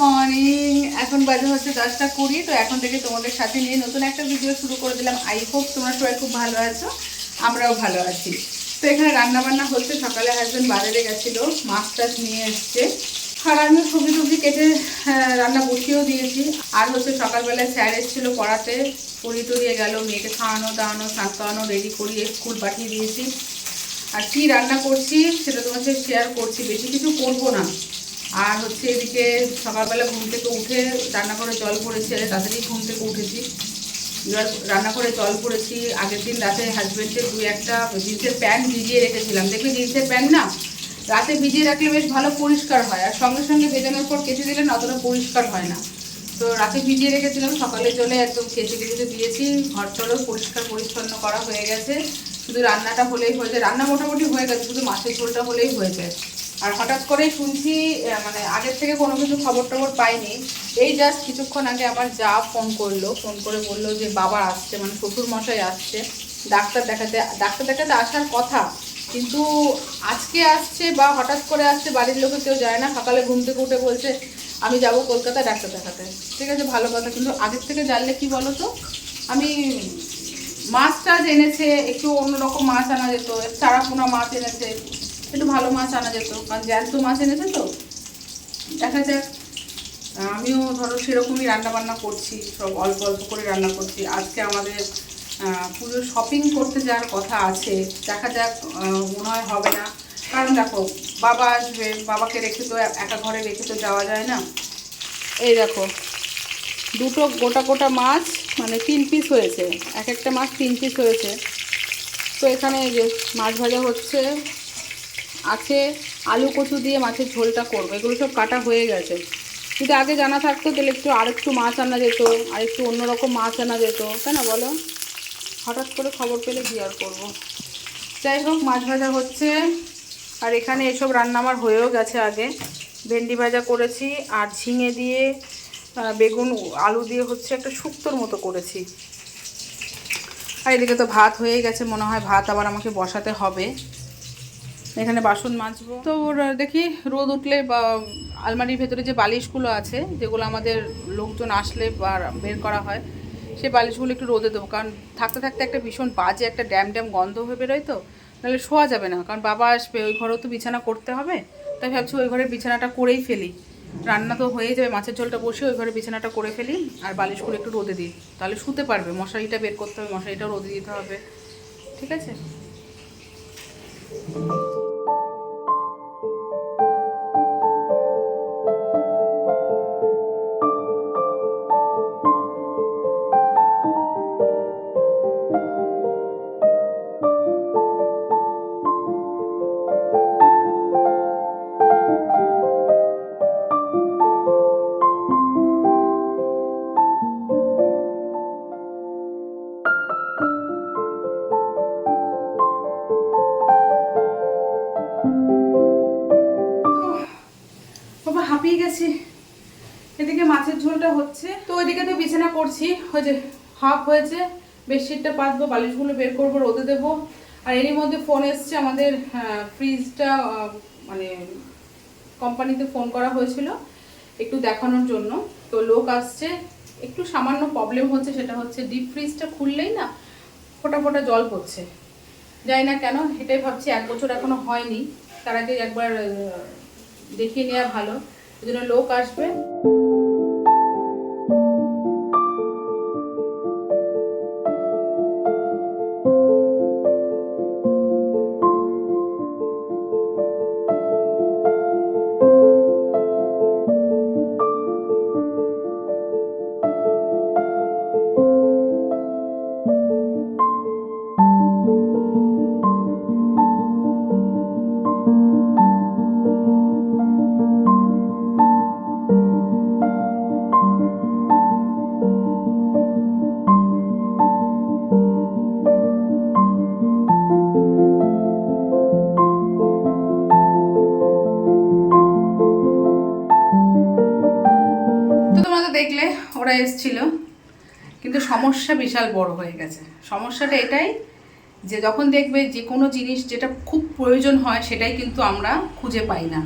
Morning এখন বাজে হচ্ছে দশটা কুড়ি তো এখন থেকে তোমাদের সাথে নিয়ে নতুন একটা ভিডিও শুরু করে দিলাম। আই হোপ তোমরা সবাই খুব ভালো আছো আমরাও ভালো আছি। তো এখানে রান্না বান্না হচ্ছে সকালে হাজব্যান্ড বাজারে গেছিল মাছ টাছ নিয়ে এসছে। আর আমি সবজি টবজি কেটে আহ, রান্না বসিয়েও দিয়েছি। আর হচ্ছে সকালবেলায় স্যার এসেছিল পড়াতে পড়ি টড়িয়ে গেল মেয়েকে খাওয়ানো দাওয়ানো স্নান খাওয়ানো রেডি করিয়ে স্কুল পাঠিয়ে দিয়েছি। আর কি রান্না করছি সেটা তোমার সাথে শেয়ার করছি। বেশি কিছু করব না। আর হচ্ছে এদিকে সকালবেলা ঘুম থেকে উঠে রান্না করে জল পড়েছে তাড়াতাড়ি ঘুম থেকে উঠেছি। রান্না করে জল পড়েছি, আগের দিন রাতে হাজবেন্ডের দু একটা জিন্সের প্যান্ট ভিজিয়ে রেখেছিলাম। দেখবে জিন্সের প্যান্ট না? রাতে ভিজিয়ে রাখলে বেশ ভালো পরিষ্কার হয়, আর সঙ্গে সঙ্গে ভেজানোর পর কেচে দিলে না অতটা পরিষ্কার হয় না। তো রাতে ভিজিয়ে রেখেছিলাম, সকালে জলে একদম কেচে কেচে দিয়েছি, ঘর টরও পরিষ্কার পরিচ্ছন্ন করা হয়ে গেছে। শুধু রান্নাটা হলেই হয়ে যায়, রান্না মোটামুটি হয়ে গেছে, শুধু মাছের ঝোলটা হলেই হয়ে যায়। আর হঠাৎ করেই শুনছি মানে আগের থেকে কোনো কিছু খবর টবর পাইনি। এই জাস্ট কিছুক্ষণ আগে আমার যা ফোন করল ফোন করে বলল যে বাবা আসছে মানে শ্বশুর মশাই আসছে, ডাক্তার দেখাতে ডাক্তার দেখাতে আসার কথা, কিন্তু আজকে আসছে বা হঠাৎ করে আসছে, বাড়ির লোকে কেউ যায় না, সকালে ঘুম থেকে উঠে বলছে, আমি যাব কলকাতা ডাক্তার দেখাতে। ঠিক আছে, ভালো কথা, কিন্তু আগের থেকে জানলে কি বলো তো আমি মাছ টাছ এনেছে, একটু অন্যরকম মাছ আনা যেত চারাপোনা মাছ এনেছে একটু ভালো মাছ আনা যেত, কারণ জ্যান্ত মাছ এনেছে তো। দেখা যাক। আমিও ধরো সেরকমই রান্না বান্না করছি, সব অল্প অল্প করে রান্না করছি। আজকে আমাদের পুজো শপিং করতে যাওয়ার কথা আছে। দেখা যাক মনে হয় হবে না। কারণ দেখো, বাবা আসবে, বাবাকে রেখে তো একা ঘরে রেখে তো যাওয়া যায় না। এই দেখো, দুটো গোটা গোটা মাছ মানে তিন পিস হয়েছে। এক একটা মাছ তিন পিস হয়েছে। তো এখানে যে মাছ ভাজা হচ্ছে আছে আলু কচু দিয়ে মাছের ঝোলটা করব। এগুলো সব কাটা হয়ে গেছে। যদি আগে জানা থাকতো, তাহলে একটু আরেকটু মাছ আনা যেত আর একটু অন্যরকম মাছ আনা যেত। তাই না বলো? হঠাৎ করে খবর পেলে কি আর করব? যাই হোক, মাছ ভাজা হচ্ছে। আর এখানে এসব রান্না আমার হয়েও গেছে আগে। ভেন্ডি ভাজা করেছি, আর ঝিঙে দিয়ে বেগুন, আলু দিয়ে হচ্ছে একটা শুক্তোর মতো করেছি। আর এদিকে তো ভাত হয়ে গেছে, মনে হয় ভাত আবার আমাকে বসাতে হবে। এখানে বাসন মাজবো। তো দেখি রোদ উঠলে বা আলমারির ভেতরে যে বালিশগুলো আছে, যেগুলো আমাদের লোকজন আসলে বা বের করা হয় সেই বালিশগুলো একটু রোদে দেবো। কারণ থাকতে থাকতে একটা ভীষণ বাজে একটা ড্যাম ড্যাম গন্ধ হয়ে বেরোয় তো, নাহলে শোয়া যাবে না। কারণ বাবা আসবে, ওই ঘরেও তো বিছানা করতে হবে, তাই ভাবছি ওই ঘরে বিছানাটা করেই ফেলি। রান্না তো হয়ে যাবে, মাছের ঝোলটা বসে ওই ঘরে বিছানাটা করে ফেলি, আর বালিশগুলো একটু রোদে দিই। তাহলে শুতে পারবে, মশারিটা বের করতে হবে, মশারিটাও রোদে দিতে হবে। ঠিক আছে? যে হাফ হয়েছে, বেডশিটটা পাতবো, বালিশগুলো বের করব, রোদে দেবো। আর এরই মধ্যে ফোন এসছে আমাদের ফ্রিজটা মানে কোম্পানিতে ফোন করা হয়েছিল একটু দেখানোর জন্য। তো লোক আসছে, একটু সামান্য প্রবলেম হচ্ছে, সেটা হচ্ছে ডিপ ফ্রিজটা খুললেই না ফোটা ফোটা জল পড়ছে জানি না কেন, এটাই ভাবছি, এক বছর এখনও হয়নি। তার আগে একবার দেখিয়ে নেওয়া ভালো। ওই জন্য লোক আসবে। এসছিল কিন্তু সমস্যা বিশাল বড় হয়ে গেছে। সমস্যাটা এটাই যে যখন দেখবে যে কোনো জিনিস যেটা খুব প্রয়োজন হয় সেটাই কিন্তু আমরা খুঁজে পাই না।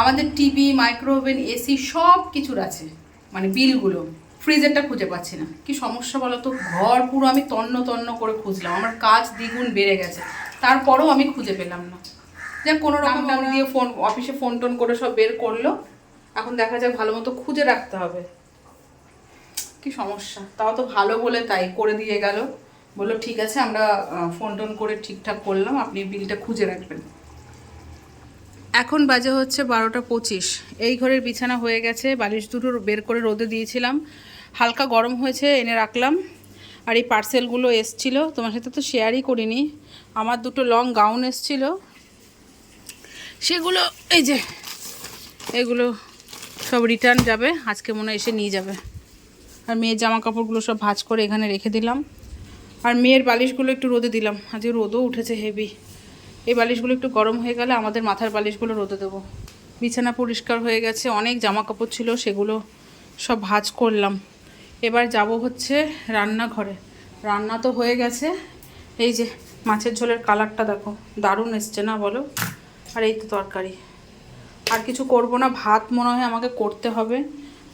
আমাদের টিভি মাইক্রোওভেন এসি সব কিছুর আছে মানে বিলগুলো ফ্রিজেরটা খুঁজে পাচ্ছি না। কি সমস্যা বলো তো ঘর পুরো আমি তন্ন তন্ন করে খুঁজলাম আমার কাজ দ্বিগুণ বেড়ে গেছে তারপরেও আমি খুঁজে পেলাম না। যা কোনো রকম দিয়ে ফোন অফিসে ফোন টোন করে সব বের করল এখন দেখা যাক ভালো মতো খুঁজে রাখতে হবে। কি সমস্যা? তাও তো ভালো বলে তাই করে দিয়ে গেল। বলল, ঠিক আছে, আমরা ফোন টোন করে ঠিকঠাক করলাম, আপনি বিলটা খুঁজে রাখবেন। এখন বাজে হচ্ছে বারোটা পঁচিশ। এই ঘরের বিছানা হয়ে গেছে, বালিশ দুটো বের করে রোদে দিয়েছিলাম। হালকা গরম হয়েছে, এনে রাখলাম। আর এই পার্সেলগুলো এসছিল, তোমার সাথে তো শেয়ারই করিনি। আমার দুটো লং গাউন এসছিল। সেগুলো, এই যে, এগুলো সব রিটার্ন যাবে, আজকে মনে এসে নিয়ে যাবে। আর মেয়ের জামা কাপড়গুলো সব ভাঁজ করে এখানে রেখে দিলাম। আর মেয়ের বালিশগুলো একটু রোদে দিলাম। আজকে রোদও উঠেছে হেভি। এই বালিশগুলো একটু গরম হয়ে গেলে আমাদের মাথার বালিশগুলো রোদে দেবো। বিছানা পরিষ্কার হয়ে গেছে, অনেক জামা কাপড় ছিল, সেগুলো সব ভাঁজ করলাম। এবার যাব হচ্ছে রান্নাঘরে। রান্না তো হয়ে গেছে। এই যে মাছের ঝোলের কালারটা দেখো, দারুণ এসছে না বলো? আর এই তো তরকারি। আর কিছু করব না, ভাত মনে হয় আমাকে করতে হবে।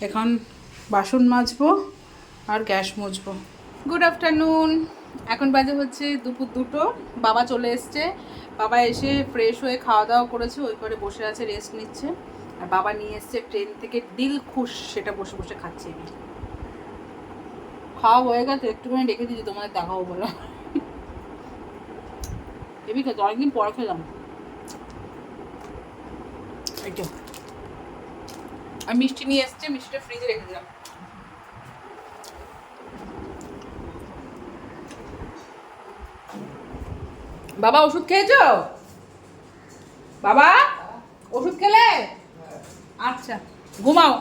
এখন বাসন মাজবো আর গ্যাস মুছবো। গুড আফটারনুন এখন বাজে হচ্ছে দুপুর দুটো। বাবা চলে এসছে। বাবা এসে ফ্রেশ হয়ে খাওয়া দাওয়া করেছে। ওই করে বসে আছে রেস্ট নিচ্ছে। আর বাবা নিয়ে এসছে ট্রেন থেকে দিল খুশ, সেটা বসে বসে খাচ্ছি আমি খাওয়া হয়ে গেছে, একটুখানি রেখে দিচ্ছি তোমাদের দেখাও বলো। এবি খেতে অনেকদিন পর খেলাম। আর মিষ্টি নিয়ে এসছে, মিষ্টিটা ফ্রিজে রেখে দিলাম। বাবা, ওষুধ খেয়েছো? বাবা, ওষুধ খেলে? আচ্ছা ঘুমাও।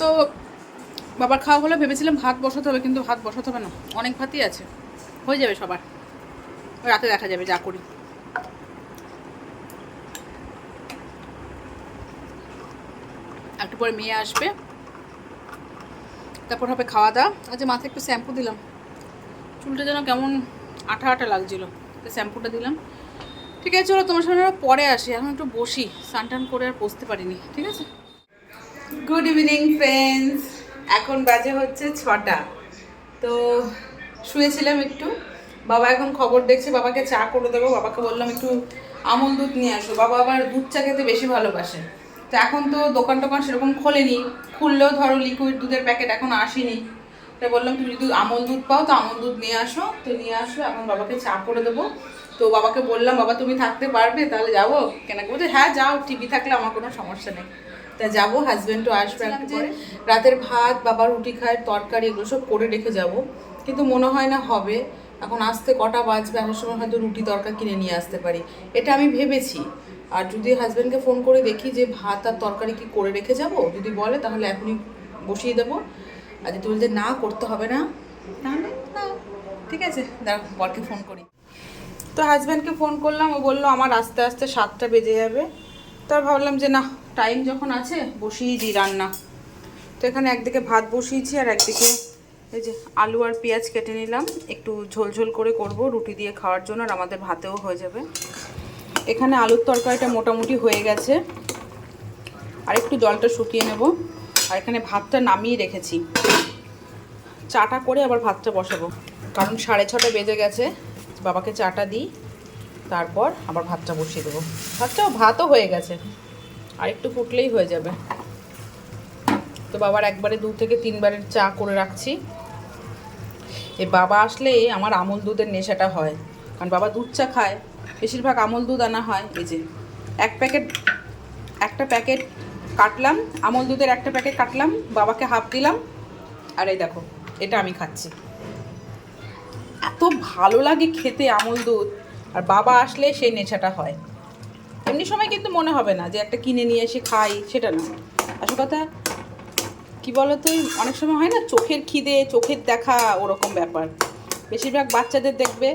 তো বাবার খাওয়া হলে ভেবেছিলাম ভাত বসাতে হবে, কিন্তু ভাত বসাতে হবে না। অনেক ভাতই আছে। হয়ে যাবে সবার। রাতে দেখা যাবে, যা করি। একটু পরে মেয়ে আসবে। তারপর হবে খাওয়া দাওয়া। আজ মাথায় একটু শ্যাম্পু দিলাম। চুলটা যেন কেমন আঠা আঠা লাগছিল। শ্যাম্পুটা দিলাম। ঠিক আছে, চলো তোমার সঙ্গে পরে আসি। এখন একটু বসি। স্নান টান করে আর বসতে পারিনি। ঠিক আছে? গুড ইভিনিং ফ্রেন্ডস এখন বাজে হচ্ছে ছটা। তো শুয়েছিলাম একটু। বাবা এখন খবর দেখছে, বাবাকে চা করে দেবো। বাবাকে বললাম একটু আমল দুধ নিয়ে আসো। বাবা আবার দুধ চা খেতে বেশি ভালোবাসে। তো এখন তো দোকান টোকান সেরকম খোলেনি। খুললেও ধরো লিকুইড দুধের প্যাকেট এখন আসেনি। তো বললাম তুমি যদি আমল দুধ পাও তো আমল দুধ নিয়ে আসো। তো নিয়ে আসো এখন বাবাকে চা করে দেবো। তো বাবাকে বললাম বাবা তুমি থাকতে পারবে তাহলে যাব? কেন বলছে হ্যাঁ যাও টিভি থাকলে আমার কোনো সমস্যা নেই। তা যাব হাজব্যান্ডও আসবে পরে। রাতের ভাত বাবা রুটি খায় তরকারি এগুলো সব করে রেখে যাব। কিন্তু মনে হয় না হবে। এখন আসতে কটা বাজবে আসার সময় হয়তো রুটি তরকা কিনে নিয়ে আসতে পারি। এটা আমি ভেবেছি। আর যদি হাজব্যান্ডকে ফোন করে দেখি যে ভাত আর তরকারি কি করে রেখে যাব, যদি বলে তাহলে এখনই বসিয়ে দেবো। আর যদি বলছে না, করতে হবে না না, ঠিক আছে, দাঁড়া, বরকে ফোন করি। তো হাজব্যান্ডকে ফোন করলাম, ও বলল আমার আস্তে আস্তে সাতটা বেজে যাবে। তার ভাবলাম যে না টাইম যখন আছে, বসিয়ে দিই রান্না। তো এখানে একদিকে ভাত বসিয়েছি আর একদিকে এই যে আলু আর পেঁয়াজ কেটে নিলাম। একটু ঝোলঝোল করে করব, রুটি দিয়ে খাওয়ার জন্য, আর আমাদের ভাতেও হয়ে যাবে। এখানে আলুর তরকারিটা মোটামুটি হয়ে গেছে। আর একটু জলটা শুকিয়ে নেব। আর এখানে ভাতটা নামিয়ে রেখেছি। চাটা করে আবার ভাতটা বসাবো। কারণ সাড়ে ছটা বেজে গেছে। বাবাকে চাটা দিই। তারপর আবার ভাতটা বসিয়ে দেবো। ভাতটাও, ভাতও হয়ে গেছে। আর একটু ফুটলেই হয়ে যাবে। তো বাবার একবারে দু থেকে তিনবারের চা করে রাখছি। এ বাবা আসলে আমার আমল দুধের নেশাটা হয়। কারণ বাবা দুধ চা খায়। বেশিরভাগ আমল দুধ আনা হয়, এই যে এক প্যাকেট, একটা প্যাকেট কাটলাম, আমল দুধের একটা প্যাকেট কাটলাম, বাবাকে হাফ দিলাম, আর এই দেখো, এটা আমি খাচ্ছি। এত ভালো লাগে খেতে আমল দুধ, আর বাবা আসলে সেই নেশাটা হয়। এমনি সময় কিন্তু মনে হবে না যে একটা কিনে নিয়ে এসে খাই, সেটা না। আসল কথা, কি বলতো, অনেক সময় হয় না, চোখের খিদে, চোখের দেখা, ওরকম ব্যাপার। বেশিরভাগ বাচ্চাদের দেখবে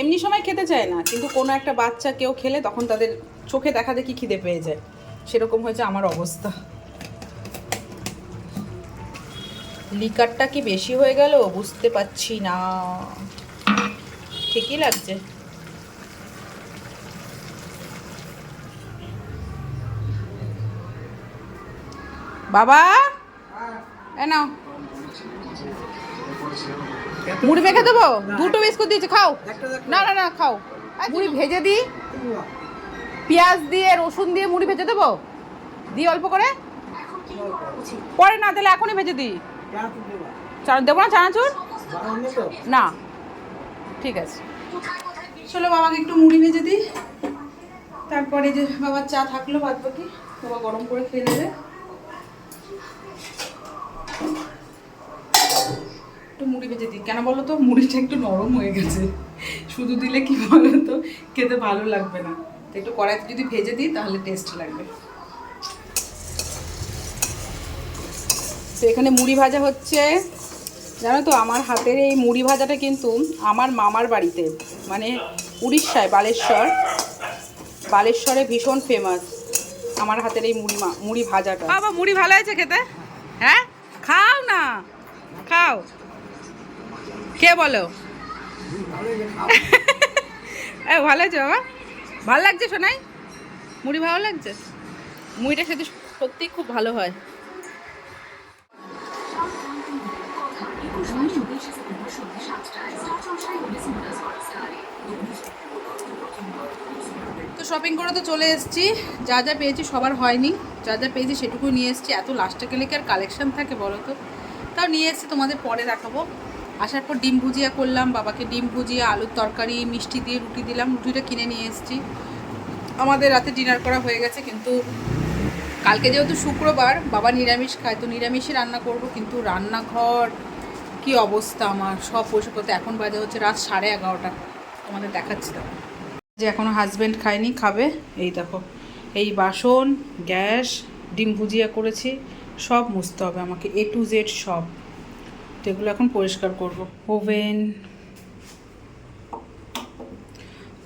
এমনি সময় খেতে চায় না, কিন্তু কোনো একটা বাচ্চা কেউ খেলে তখন তাদের চোখে দেখা দেখি খিদে পেয়ে যায়। সেরকম হয়েছে আমার অবস্থা। লিকারটা কি বেশি হয়ে গেল? বুঝতে পারছি না। ঠিকই লাগছে। বাবা? এ নাও। মুড়ি মেখে দেবো? দুটো বিস্কুট দিয়েছি খাও। না না না খাও। মুড়ি ভেজে দিই। পেঁয়াজ দিয়ে রসুন দিয়ে মুড়ি ভেজে দেবো? দিই অল্প করে? পরে না তাহলে এখনই ভেজে দিই। দেবো না চানাচুর? না। ঠিক আছে। চলো বাবাকে একটু মুড়ি ভেজে দিই। তারপরে যে বাবার চা থাকল বাদ বাকি বাবা গরম করে খেয়ে নেবে। মুড়ি ভেজে দিই। কেন বলো তো? মুড়িটা একটু নরম হয়ে গেছে। শুধু দিলে কি বলো তো খেতে ভালো লাগবে না। তো একটু কড়াইতে যদি ভেজে দিই, তাহলে টেস্ট লাগবে। তো এখানে মুড়ি ভাজা হচ্ছে। জানো তো, আমার হাতের এই মুড়ি ভাজাটা কিন্তু আমার মামার বাড়িতে মানে উড়িষ্যায়, বালেশ্বর। বালেশ্বরে ভীষণ ফেমাস আমার হাতের এই মুড়ি মুড়ি ভাজাটা। বাবা, মুড়ি ভালো আছে খেতে? হ্যাঁ? খাও না। খাও। কে বলো? ভালো আছে বাবা? ভালো লাগছে শোনাই মুড়ি ভালো লাগছে? মুড়িটা খেতে সত্যি খুব ভালো হয়। তো শপিং করে তো চলে এসেছি। যা যা পেয়েছি সবার হয়নি। যা যা পেয়েছি সেটুকু নিয়ে এসেছি। এত লাস্টে গেলে কি আর কালেকশন থাকে বলো তো? তাও নিয়ে এসেছি, তোমাদের পরে দেখাবো। আসার পর ডিম ভুজিয়া করলাম, বাবাকে ডিম ভুজিয়া, আলুর তরকারি, মিষ্টি দিয়ে রুটি দিলাম, রুটিটা কিনে নিয়ে এসেছি। আমাদের রাতে ডিনার করা হয়ে গেছে, কিন্তু কালকে যেহেতু শুক্রবার, বাবা নিরামিষ খায়, তো নিরামিষই রান্না করব, কিন্তু রান্নাঘর কি অবস্থা আমার, সব পরিষ্কার। এখন বাজে হচ্ছে রাত সাড়ে এগারোটা, তোমাদের দেখাচ্ছি দেখো যে এখনও হাজব্যান্ড খায়নি, খাবে, এই দেখো। এই বাসন, গ্যাস, ডিম ভুজিয়া করেছি, সব মুছতে হবে আমাকে এ টু জেড সব। তো এগুলো এখন পরিষ্কার করব। ওভেন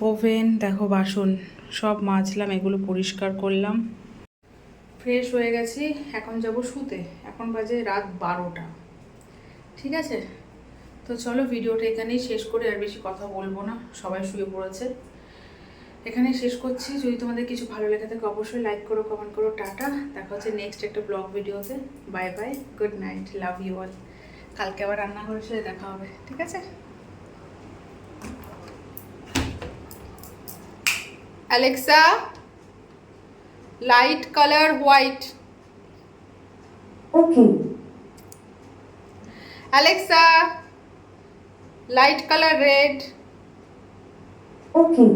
ওভেন, দেখো বাসন, সব মাজলাম, এগুলো পরিষ্কার করলাম। ফ্রেশ হয়ে গেছি, এখন যাব শুতে। এখন বাজে রাত বারোটা। ঠিক আছে? তো চলো ভিডিওটা এখানেই শেষ করে, আর বেশি কথা বলব না, সবাই শুয়ে পড়েছে। এখানেই শেষ করছি, যদি তোমাদের কিছু ভালো লেগে থাকে অবশ্যই লাইক করো কমেন্ট করো, টাটা। দেখা হচ্ছে নেক্সট একটা ব্লগ ভিডিওতে। Bye bye good night love you all কালকে আবার রান্নাঘরের সাথে দেখা হবে ঠিক আছে Alexa light colour white Okay. Alexa light colour red Okay.